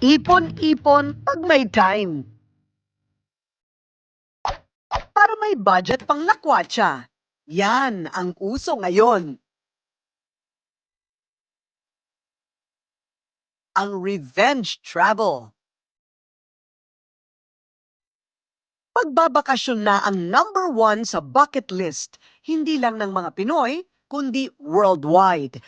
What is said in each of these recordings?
Ipon-ipon pag may time. Para may budget pang lakwatsa. Yan ang uso ngayon. Ang revenge travel. Pagbabakasyon na ang number one sa bucket list, hindi lang ng mga Pinoy, kundi worldwide.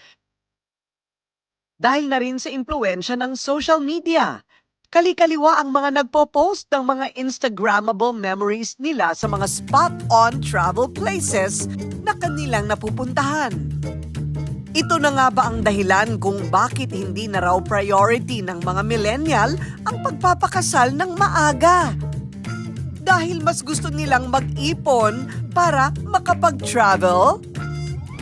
Dahil na rin sa impluensya ng social media. Kali-kaliwa ang mga nagpo-post ng mga Instagrammable memories nila sa mga spot-on travel places na kanilang napupuntahan. Ito na nga ba ang dahilan kung bakit hindi na raw priority ng mga millennial ang pagpapakasal ng maaga? Dahil mas gusto nilang mag-ipon para makapag-travel?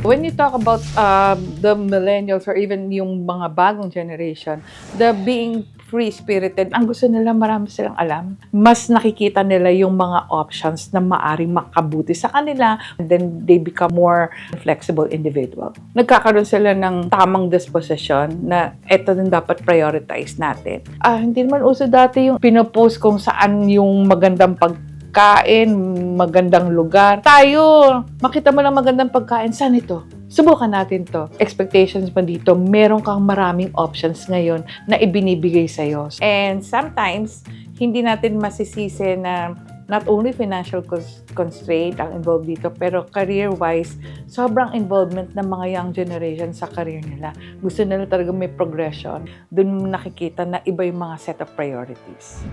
When you talk about uh, the millennials or even yung mga bagong generation, the being free-spirited, ang gusto nila marami silang alam. Mas nakikita nila yung mga options na maaring makabuti sa kanila. And then they become more flexible individual. Nagkakaroon sila ng tamang disposition na ito din dapat prioritize natin. Ah, hindi naman uso dati yung pinopost kung saan yung magandang pag pagkain, magandang lugar. Tayo, makita mo ng magandang pagkain, saan ito? Subukan natin to. Expectations mo dito, meron kang maraming options ngayon na ibinibigay sa'yo. And sometimes, hindi natin masisisi na not only financial cons- constraint ang involved dito, pero career-wise, sobrang involvement ng mga young generation sa career nila. Gusto nila talaga may progression. Doon nakikita na iba yung mga set of priorities.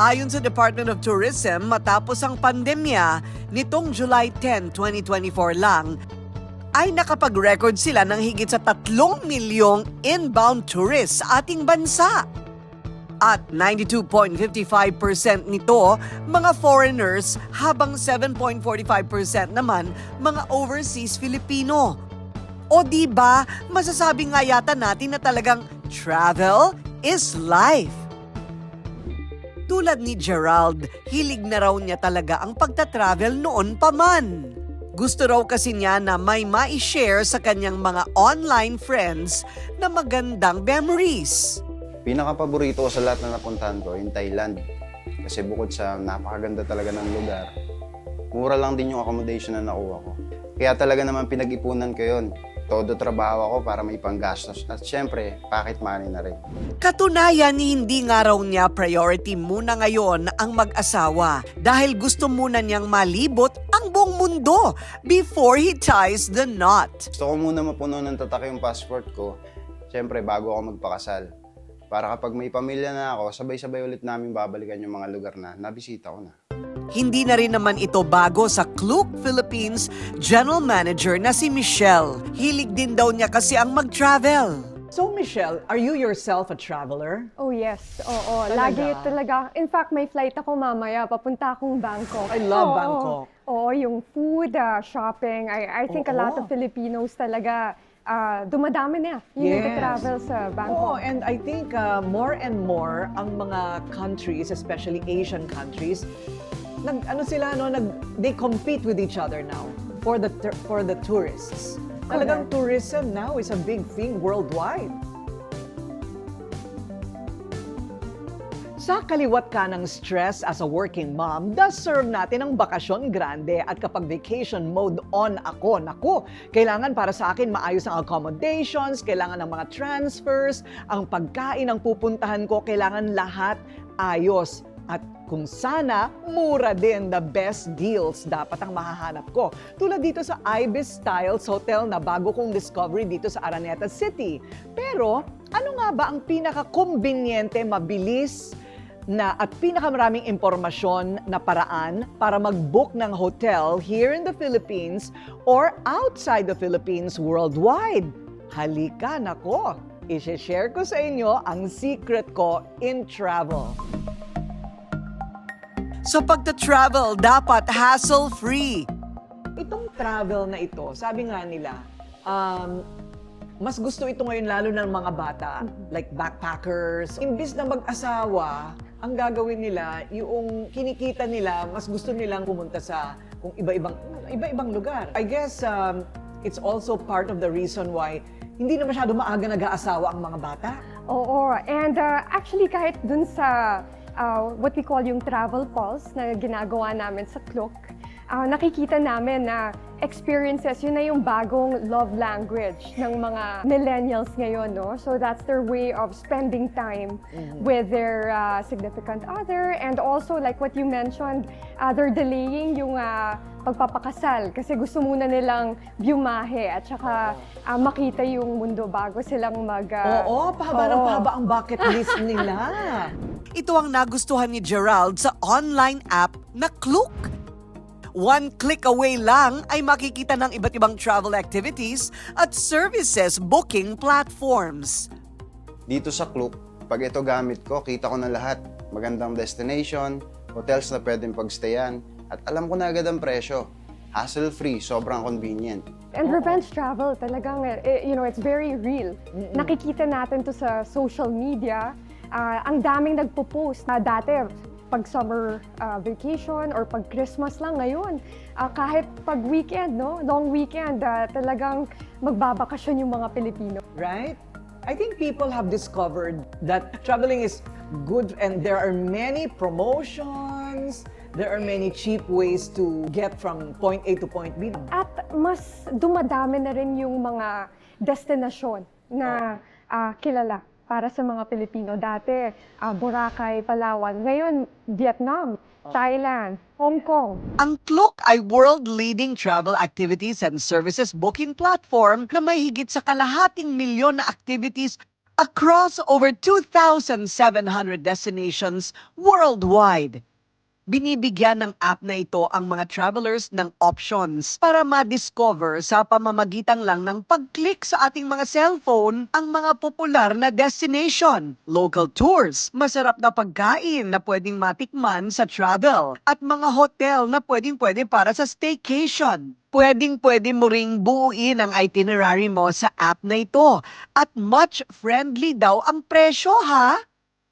Ayon sa Department of Tourism, matapos ang pandemya, nitong July 10, 2024 lang, ay nakapag-record sila ng higit sa 3 milyong inbound tourists sa ating bansa. At 92.55% nito, mga foreigners, habang 7.45% naman, mga overseas Filipino. O di ba, masasabi nga yata natin na talagang travel is life. Tulad ni Gerald, hilig na raw niya talaga ang pagta-travel noon pa man. Gusto raw kasi niya na may ma-share sa kanyang mga online friends na magandang memories. Pinaka-paborito ko sa lahat na napuntahan ko, yung Thailand. Kasi bukod sa napakaganda talaga ng lugar, mura lang din yung accommodation na nakuha ko. Kaya talaga naman pinag-ipunan ko yun. Todo trabaho ako para may panggastos. At syempre, pocket money na rin. Katunayan, hindi nga raw niya priority muna ngayon ang mag-asawa dahil gusto muna niyang malibot ang buong mundo before he ties the knot. Gusto ko muna mapuno ng tatak yung passport ko, syempre bago ako magpakasal. Para kapag may pamilya na ako, sabay-sabay ulit namin babalikan yung mga lugar na nabisita ko na. Hindi na rin naman ito bago sa Klook Philippines General Manager na si Michelle. Hilig din daw niya kasi ang mag-travel. So Michelle, are you yourself a traveler? Oh yes, oo. Talaga? Lagi talaga. In fact, may flight ako mamaya. Papunta akong Bangkok. I love Oo, Bangkok. Oo, yung food, ah, shopping. I, I think a lot of Filipinos talaga ah, dumadami na yung Yes. nagka-travel sa Oh, Bangkok. and I think uh, more and more ang mga countries, especially Asian countries, nag ano sila no, nag they compete with each other now for the for the tourists. Talagang tourism now is a big thing worldwide. Sa kaliwat ka ng stress as a working mom, does serve natin ang bakasyon grande at kapag vacation mode on ako, naku, kailangan para sa akin maayos ang accommodations, kailangan ng mga transfers, ang pagkain ang pupuntahan ko, kailangan lahat ayos. At kung sana, mura din the best deals dapat ang mahahanap ko. Tulad dito sa Ibis Styles Hotel na bago kong discovery dito sa Araneta City. Pero ano nga ba ang pinaka-kumbinyente, mabilis, na at pinakamaraming impormasyon na paraan para mag-book ng hotel here in the Philippines or outside the Philippines worldwide. Halika nako, i-share ko sa inyo ang secret ko in travel. Sa pagta-travel, dapat hassle-free. Itong travel na ito, sabi nga nila, um, mas gusto ito ngayon lalo ng mga bata, like backpackers. Imbis na mag-asawa, ang gagawin nila, yung kinikita nila, mas gusto nilang pumunta sa kung iba-ibang iba-ibang lugar. I guess um, it's also part of the reason why hindi na masyado maaga nag-aasawa ang mga bata. Oo. And uh, actually, kahit dun sa uh, what we call yung travel pulse na ginagawa namin sa Klook, uh, nakikita namin na experiences, yun na yung bagong love language ng mga millennials ngayon, no? So that's their way of spending time with their uh, significant other. And also, like what you mentioned, uh, they're delaying yung uh, pagpapakasal kasi gusto muna nilang bumahe at saka uh, makita yung mundo bago silang mag... uh, Oo, pahaba ng oo. pahaba ang bucket list nila. Ito ang nagustuhan ni Gerald sa online app na Klook. One click away lang ay makikita ng iba't ibang travel activities at services booking platforms. Dito sa Klook, pag ito gamit ko, kita ko na lahat. Magandang destination, hotels na pwedeng pagstayan, at alam ko na agad ang presyo. Hassle-free, sobrang convenient. And revenge travel, talagang, eh, you know, it's very real. Nakikita natin to sa social media. Ah, ang daming nagpo-post na dati, pag summer ah, vacation or pag Christmas lang ngayon. ah, kahit pag weekend, no? Long weekend, ah, talagang magbabakasyon yung mga Pilipino. right? I think people have discovered that traveling is good and there are many promotions, there are many cheap ways to get from point A to point B. At mas dumadami na rin yung mga destinasyon na ah, kilala para sa mga Pilipino. Dati, ah, Boracay, Palawan. Ngayon, Vietnam, Thailand, Hong Kong. Ang Klook ay world-leading travel activities and services booking platform na may higit sa kalahating milyon na activities across over 2,700 destinations worldwide. Binibigyan ng app na ito ang mga travelers ng options para ma-discover sa pamamagitan lang ng pag-click sa ating mga cellphone ang mga popular na destination, local tours, masarap na pagkain na pwedeng matikman sa travel, at mga hotel na pwedeng pwede para sa staycation. Pwedeng pwede mo ring buuin ang itinerary mo sa app na ito at much friendly daw ang presyo ha?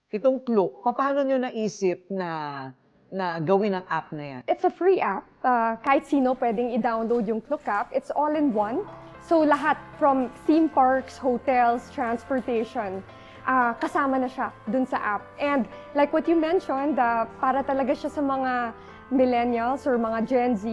Itong Klook, paano nyo naisip na na gawin ang app na yan? It's a free app. Uh, kahit sino pwedeng i-download yung Klook app. It's all in one. So lahat from theme parks, hotels, transportation, uh, kasama na siya dun sa app. And like what you mentioned, uh, para talaga siya sa mga millennials or mga Gen Z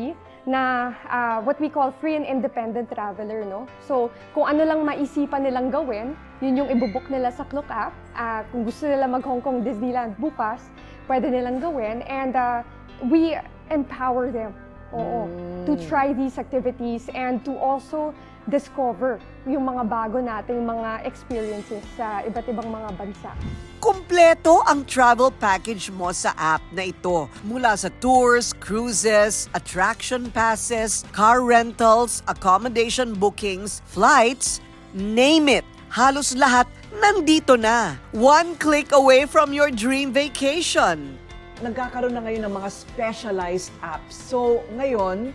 na uh, what we call free and independent traveler, no? So, kung ano lang maisipan nilang gawin, yun yung ibubuk nila sa Klook app. Uh, kung gusto nila mag Hong Kong Disneyland bukas, pwede nilang gawin. And uh, we empower them, oo, to try these activities and to also discover yung mga bago nating mga experiences sa iba't ibang mga bansa. Kumpleto ang travel package mo sa app na ito. Mula sa tours, cruises, attraction passes, car rentals, accommodation bookings, flights, name it. Halos lahat nandito na. One click away from your dream vacation. Nagkakaroon na ngayon ng mga specialized apps. So, ngayon,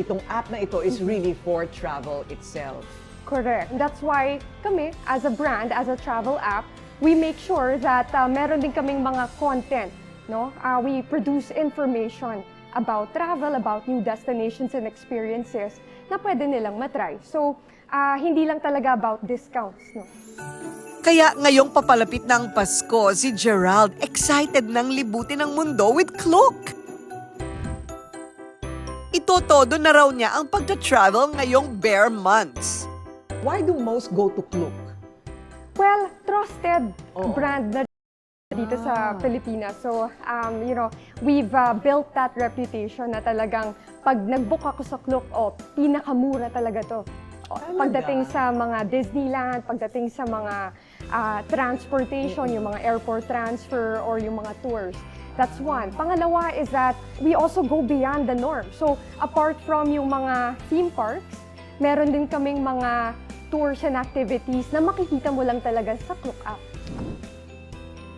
itong app na ito is really for travel itself. Correct. That's why kami, as a brand, as a travel app, we make sure that uh, meron din kaming mga content. No? Uh, we produce information about travel, about new destinations and experiences na pwede nilang matry. So, uh, hindi lang talaga about discounts. No? Kaya ngayong papalapit ng Pasko, si Gerald excited nang libutin ang mundo with Klook. Itotodo na raw niya ang pagta-travel ngayong bare months. Why do most go to Klook? Well, trusted Oo. brand na dito sa Ah. Pilipinas. So, um, you know, we've uh, built that reputation na talagang pag nag-book ako sa Klook, oh, pinakamura talaga to. O, Talaga? Pagdating sa mga Disneyland, pagdating sa mga ah, transportation, yung mga airport transfer or yung mga tours. That's one. Pangalawa is that we also go beyond the norm. So, apart from yung mga theme parks, meron din kaming mga tours and activities na makikita mo lang talaga sa Klook app.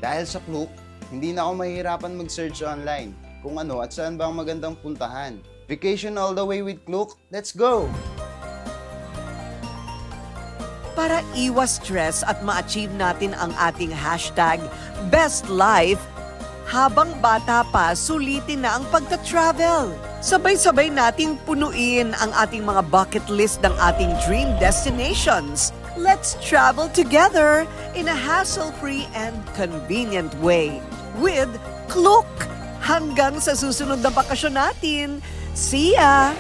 Dahil sa Klook, hindi na ako mahihirapan mag-search online kung ano at saan ba ang magandang puntahan. Vacation all the way with Klook, let's go! Para iwas stress at ma-achieve natin ang ating hashtag Best Life, habang bata pa, sulitin na ang pagta-travel. Sabay-sabay nating punuin ang ating mga bucket list ng ating dream destinations let's travel together in a hassle-free and convenient way with Klook. Hanggang sa susunod na bakasyon natin. See ya!